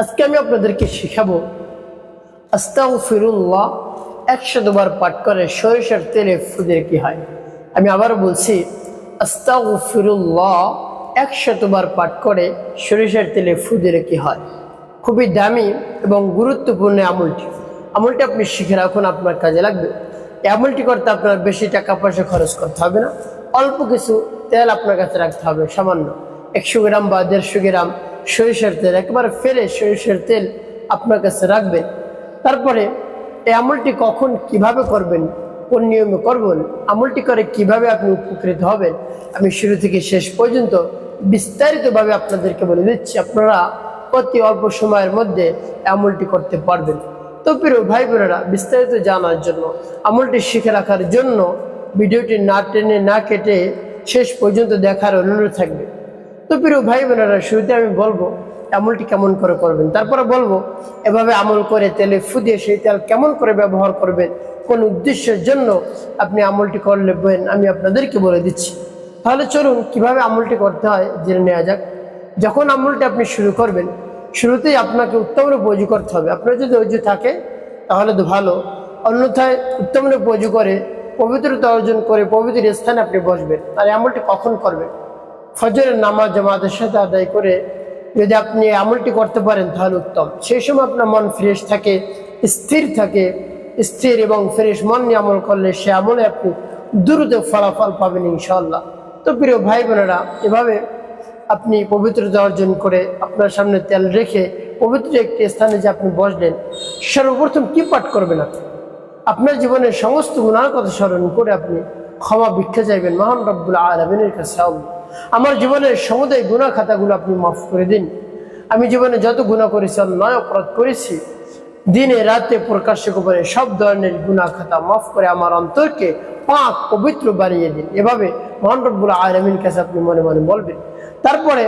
আজকে আমি আপনাদেরকে শিখাবো আস্তাউ ফিরুল্লাহ একশো দুবার পাঠ করে সরিষার তেলে ফুদের কি হয়? আমি আবারও বলছি আস্তাউ ফিরুল্লাহ একশতবার পাঠ করে সরিষার তেলে ফুদের কি হয়? খুবই দামি এবং গুরুত্বপূর্ণ আমলটি। আমলটি আপনি শিখে রাখুন, আপনার কাজে লাগবে। এই আমলটি করতে আপনার বেশি টাকা পয়সা খরচ করতে হবে না। অল্প কিছু তেল আপনার কাছে রাখতে হবে, সামান্য। একশো গ্রাম বা দেড়শো গ্রাম সরিষার তেল, একেবারে ফেলে সরিষার তেল আপনার কাছে রাখবেন তারপরে এই আমলটি কখন কীভাবে করবেন, কোন নিয়মে করবেন, আমলটি করে কীভাবে আপনি উপকৃত হবেন, আমি শুরু থেকে শেষ পর্যন্ত বিস্তারিতভাবে আপনাদেরকে বলে দিচ্ছি। আপনারা অতি অল্প সময়ের মধ্যে আমলটি করতে পারবেন। তো প্রিয় ভাই বোনেরা, বিস্তারিত জানার জন্য, আমলটি শিখে রাখার জন্য ভিডিওটি না টেনে না কেটে শেষ পর্যন্ত দেখার অনুরোধ থাকবে। তো প্রিয় ভাই বোনেরা, শুরুতে আমি বলব, আমলটি কেমন করে করবেন? তারপরে বলব, এভাবে আমল করে তেলে ফুদিয়ে সেই তেল কেমন করে ব্যবহার করবেন? কোন উদ্দেশ্যের জন্য আপনি আমলটি করলেন? আমি আপনাদেরকে বলে দিচ্ছি। তাহলে চলুন কীভাবে আমলটি করতে হয়, জেনে নেওয়া যাক। যখন আমলটি আপনি শুরু করবেন, শুরুতেই আপনাকে উত্তম রূপে অজু করতে হবে। আপনার যদি অজু থাকে, তাহলে তো ভালো। অন্যথায় উত্তম রূপে অজু করে, পবিত্রতা অর্জন করে পবিত্র স্থানে আপনি বসবেন। আর আমলটি কখন করবেন? ফজরের নামাজ জামাতের সাথে আদায় করে যদি আপনি আমলটি করতে পারেন, তাহলে উত্তম। সেই সময় আপনার মন ফ্রেশ থাকে, স্থির থাকে, স্থির এবং ফ্রেশ মন নিয়ে আমল করলে সে আমলে আপনি দ্রুত ফলাফল পাবেন ইনশাল্লাহ তো প্রিয় ভাই বোনেরা এভাবে আপনি পবিত্রতা অর্জন করে আপনার সামনে তেল রেখে পবিত্র একটি স্থানে যে আপনি বসলেন, সর্বপ্রথম কি পাঠ করবেন আপনি? আপনার জীবনের সমস্ত গুণার কথা স্মরণ করে আপনি ক্ষমা ভিক্ষা চাইবেন মহান রব্বুল আলমিনের কাছে। আমার জীবনের সমুদায় গুণা খাতাগুলো আপনি মাফ করে দিন। আমি জীবনে যত গুণা করেছি অন্যায় অপরাধ করেছি। দিনে, রাতে, প্রকাশ্য করে সব ধরনের গুণা খাতা মাফ করে আমার অন্তরকে পাক, পবিত্র বানিয়ে দিন। এভাবে মহান রব্বুল আলমিন কাছে আপনি মনে মনে বলবেন। তারপরে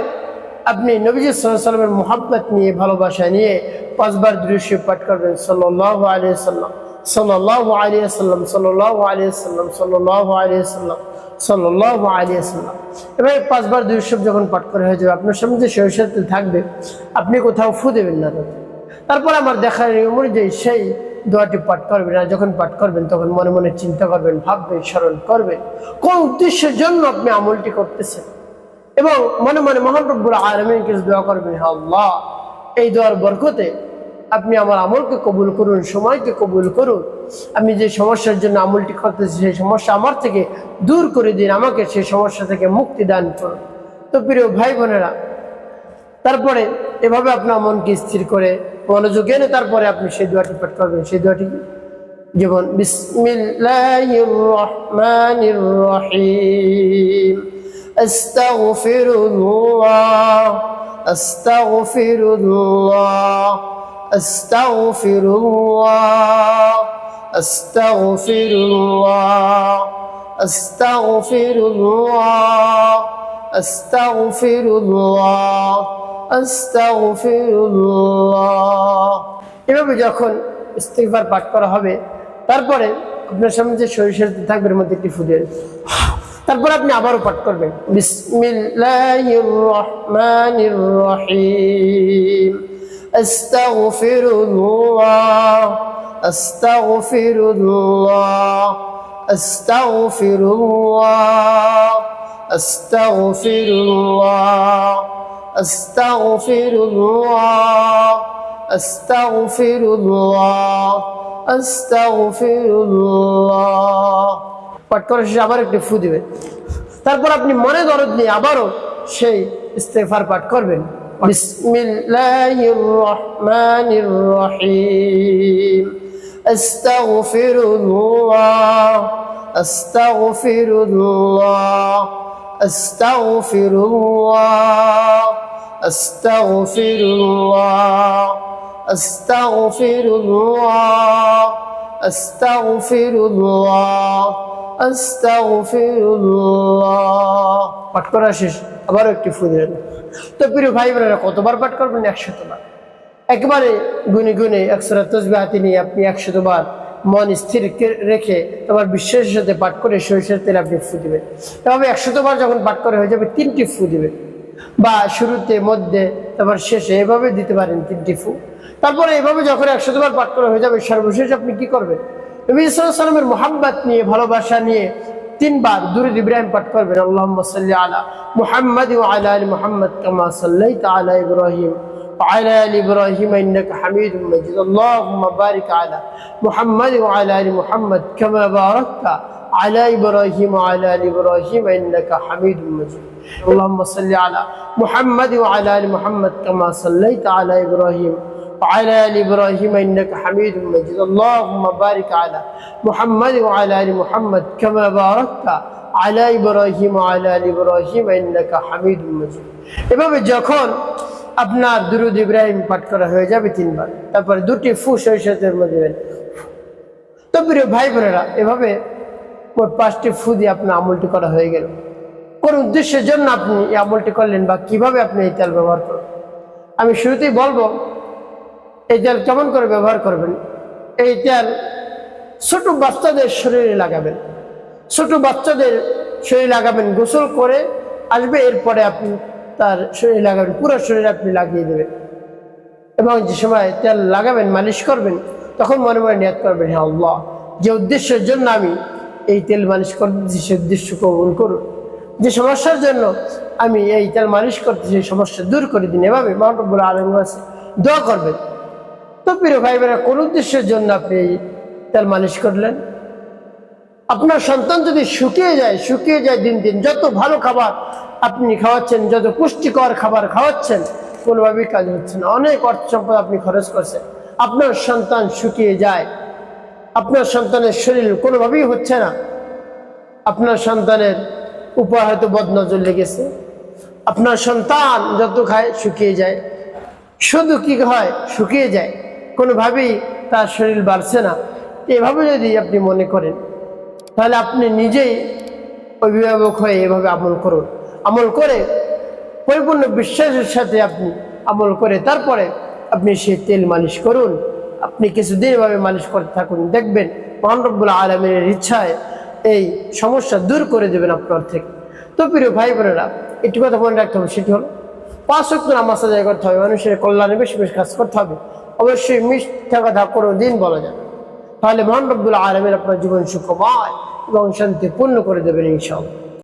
আপনি নবীজ সাল্লামের মোহাব্বত নিয়ে, ভালোবাসা নিয়ে পাঁচবার দৃশ্য পাঠ করবেন সাল্লাহ আলিয়া সাল্লাম সাল্লাহ আলিয়া সাল্লাম সাল্লাহ আলিয়া সাল্লাম সাল্লাহ আলিয়া সাল্লাম সাল্লাহ আলিয়া সাল্লাম এবার পাঁচবার দৃশ্য যখন পাঠ করা হয়ে যাবে, আপনার সামনে যে সরষাতে থাকবে, আপনি কোথাও ফু দেবেন না। তারপর আমার দেখার নিয়ম অনুযায়ী সেই দোয়াটি পাঠ করবেন, আর যখন পাঠ করবেন তখন মনে মনে চিন্তা করবেন, ভাববেন, স্মরণ করবেন, কোন উদ্দেশ্যের জন্য আপনি আমলটি করতেছেন। এবং মনে মনে আলমীর কিছু দোয়া করবেন আল্লাহ, এই দোয়ার বরকতে আপনি আমার আমলকে কবুল করুন, সময়কে কবুল করুন। আমি যে সমস্যার জন্য আমলটি করতেছি, সেই সমস্যা আমার থেকে দূর করে দিন, আমাকে সেই সমস্যা থেকে মুক্তি দান করুন। তো প্রিয় ভাই বোনেরা, তারপরে এভাবে আপনার মনকে স্থির করে মনোযোগ এনে তারপরে আপনি সেই দোয়াটি পাঠ করবেন। সেই দোয়াটি? যেমন রহিম আস্তাগফিরুল্লাহ আস্তাগফিরুল্লাহ আস্তাগফিরুল্লাহ আস্তাগফিরুল্লাহ আস্তাগফিরুল্লাহ। আস্তাগফিরুল্লাহ আস্তাগফিরুল্লাহ এভাবে যখন ইস্তিগফার পাঠ করা হবে, তারপরে আপনার সামনে যে সরিষার তেল থাকবে, এর মধ্যে একটি ফুদের তারপর আপনি আবারও পাঠ করবেন। বিসমিল্লাহির রহমানির রহিম। আস্তাগফিরুল্লাহ আস্তাগফিরুল্লাহ আস্তাগফিরুল্লাহ আস্তাগফিরুল্লাহ আস্তাগফিরুল্লাহ আস্তাগফিরুল্লাহ আস্তাগফিরুল্লাহ। পাঠ করার শেষে আবার একটি ফু দিবেন তারপর আপনি মনে দরদ নিয়ে আবারও সেই ইস্তেফার পাঠ করবেন। বিসমিল্লাহির রহমানির রহিম আস্তাগফিরুল্লাহ আস্তাগফিরুল্লাহ আস্তাগফিরুল্লাহ আস্তাগফিরুল্লাহ আস্তাগফিরুল্লাহ আস্তাগফিরুল্লাহ আস্তাগফিরুল্লাহ পাঠ করা শেষ আবারও একটি ফু দিলেন তো প্রিয় ভাই বোনেরা কতবার পাঠ করবেন? একশতবার। একবারে গুনে গুনে একশো তসবি হাতে নিয়ে আপনি একশতবার মন স্থির রেখে তোমার বিশ্বাসের সাথে পাঠ করে সরিষার তেল আপনি ফু দিবেন। এভাবে একশতবার যখন পাঠ করে হয়ে যাবে, তিনটি ফু দিবেন। বা শুরুতে, মধ্যে, তারপর শেষে এভাবে দিতে পারেন তিনটি ফু। তারপরে এভাবে যখন একশো বার পাঠ করা হয়ে যাবে, সর্বশেষ আপনি কি করবেন? নবী সাল্লামের মোহাম্মত নিয়ে, ভালোবাসা নিয়ে তিনবার দুরুদ ইব্রাহিম পাঠ করবেন আল্লাহ সাল্লি আলা মুহাম্মদ ও আলা আলী মুহাম্মদ কামা সাল্লাইতা আলা ইব্রাহিম وعلى ال ابراهيم انك حميد مجيد اللهم بارك على محمد وعلى ال محمد كما باركت على ابراهيم وعلى ال ابراهيم انك حميد مجيد اللهم صل على محمد وعلى ال محمد كما صليت على ابراهيم وعلى ال ابراهيم انك حميد مجيد اللهم بارك على محمد وعلى ال محمد كما باركت على ابراهيم وعلى ال ابراهيم انك حميد مجيد এভাবে যখন আপনার দুরুদ ইব্রাহিম পাঠ করা হয়ে যাবে তিনবার তারপরে দুটি ফু সরিষাতের মধ্যে দেবেন তো প্রিয় ভাই বোনেরা এভাবে মোট পাঁচটি ফু দিয়ে আপনার আমলটি করা হয়ে গেল কোন উদ্দেশ্যের জন্য আপনি এই আমলটি করলেন বা কিভাবে আপনি এই তেল ব্যবহার করবেন আমি শুরুতেই বলবো এই তেল কেমন করে ব্যবহার করবেন? এই তেল ছোট বাচ্চাদের শরীরে লাগাবেন। ছোট বাচ্চাদের শরীরে লাগাবেন, গোসল করে আসবে, এরপরে আপনি তার শরীরে লাগাবেন, পুরো শরীরে আপনি লাগিয়ে দেবেন। এবং যে সময় তেল লাগাবেন, মালিশ করবেন, তখন মনে মনে নিয়াত করবেন হ্যাঁ আল্লাহ, যে উদ্দেশ্যের জন্য আমি এই তেল মালিশ করতেছি, সে উদ্দেশ্য কবুল করুন। যে সমস্যার জন্য আমি এই তেল মালিশ করতেছি, সেই সমস্যা দূর করে দিন। এভাবে মহানবুল আলম আছে দোয়া করবেন। তো প্রিয় ভাই বোনেরা কোন উদ্দেশ্যের জন্য আপনি তেল মালিশ করলেন? আপনার সন্তান যদি শুকিয়ে যায় শুকিয়ে যায় দিন দিন, যত ভালো খাবার আপনি খাওয়াচ্ছেন, যত পুষ্টিকর খাবার খাওয়াচ্ছেন, কোনোভাবেই কাজ হচ্ছে না। অনেক অর্থ সম্পদ আপনি খরচ করছেন। আপনার সন্তান শুকিয়ে যায়, আপনার সন্তানের শরীর কোনোভাবেই হচ্ছে না। আপনার সন্তানের উপর হয়তো বদনজর লেগেছে। আপনার সন্তান যত খায়, শুকিয়ে যায়। শুধু কি হয়? শুকিয়ে যায়। কোনোভাবেই তার শরীর বাড়ছে না। এভাবে যদি আপনি মনে করেন, তাহলে আপনি নিজেই অভিভাবক হয়ে এভাবে আমল করুন। আমল করে পরিপূর্ণ বিশ্বাসের সাথে আপনি আমল করে তারপরে আপনি সেই তেল মালিশ করুন। আপনি কিছুদিন এভাবে মালিশ করতে থাকুন। দেখবেন মহানরব্বুল আলমের ইচ্ছায় এই সমস্যা দূর করে দেবেন আপনার থেকে। তো প্রিয় ভাই বোনেরা, একটি কথা মনে রাখতে হবে, সেটি হলো, পাঁচ অক্ট নামাজ আদায় করতে হবে। মানুষের কল্যাণে বেশি বেশি কাজ করতে হবে। অবশ্যই মিথ্যা কথা কোনো দিন বলা যাবে তাহলে মহান রব্বুল আলমের আপনার জীবন সুখময় এবং শান্তিপূর্ণ করে দেবেন ইনশাআল্লাহ।